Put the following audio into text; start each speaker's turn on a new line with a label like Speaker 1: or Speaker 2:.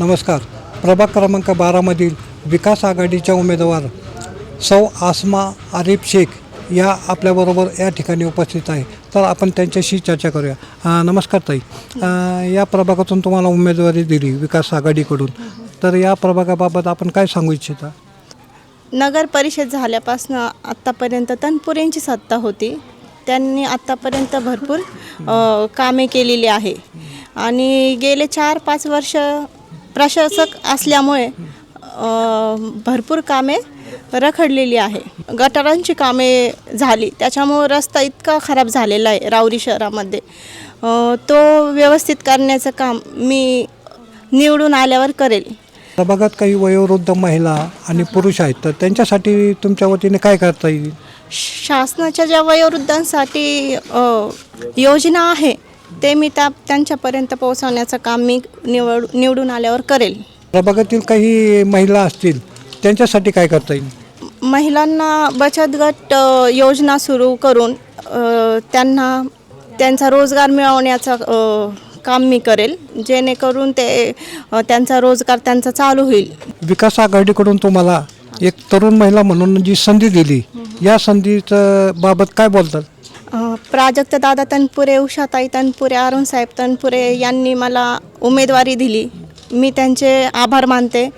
Speaker 1: नमस्कार. प्रभाग क्रमांक बारामधील विकास आघाडीच्या उमेदवार सौ आसमा आरिफ शेख या आपल्याबरोबर या ठिकाणी उपस्थित आहे. तर आपण त्यांच्याशी चर्चा करूया. अ, नमस्कार ताई. या प्रभागातून तुम्हाला उमेदवारी दिली विकास आघाडीकडून. तर या प्रभागाबाबत आपण काय सांगू इच्छिता?
Speaker 2: नगर परिषद झाल्यापासून आत्तापर्यंत तनपुरेंची सत्ता होती. त्यांनी आत्तापर्यंत भरपूर अ, कामे केलेली आहे. आणि गेले चार पाच वर्ष प्रशासक असल्यामुळे भरपूर कामे रखडलेली आहे. गटारांची कामे झाली. त्याच्यामुळं रस्ता इतका खराब झालेला आहे राऊरी शहरामध्ये. तो व्यवस्थित करण्याचं काम मी निवडून आल्यावर करेल.
Speaker 1: प्रभागात काही वयोवृद्ध महिला आणि पुरुष आहेत तर त्यांच्यासाठी तुमच्या वतीने काय करता येईल?
Speaker 2: शासनाच्या ज्या वयोवृद्धांसाठी योजना आहे ते मी त्या त्यांच्यापर्यंत पोहोचवण्याचं काम मी निवड निवडून आल्यावर करेल.
Speaker 1: प्रभागातील काही महिला असतील त्यांच्यासाठी काय करता येईल?
Speaker 2: महिलांना बचत गट अ, योजना सुरू करून अ, त्यांना त्यांचा रोजगार मिळवण्याचं अ, काम मी करेल जेणेकरून ते अ, त्यांचा रोजगार त्यांचा चालू होईल.
Speaker 1: विकास आघाडीकडून तुम्हाला एक तरुण महिला म्हणून जी संधी दिली या संधीचं बाबत काय बोलतात?
Speaker 2: प्राजक्त दादा तनपुरे उषाताई तनपुरे अरुणसाहेब तनपुरे यांनी मला उमेदवारी दिली. मी त्यांचे आभार मानते.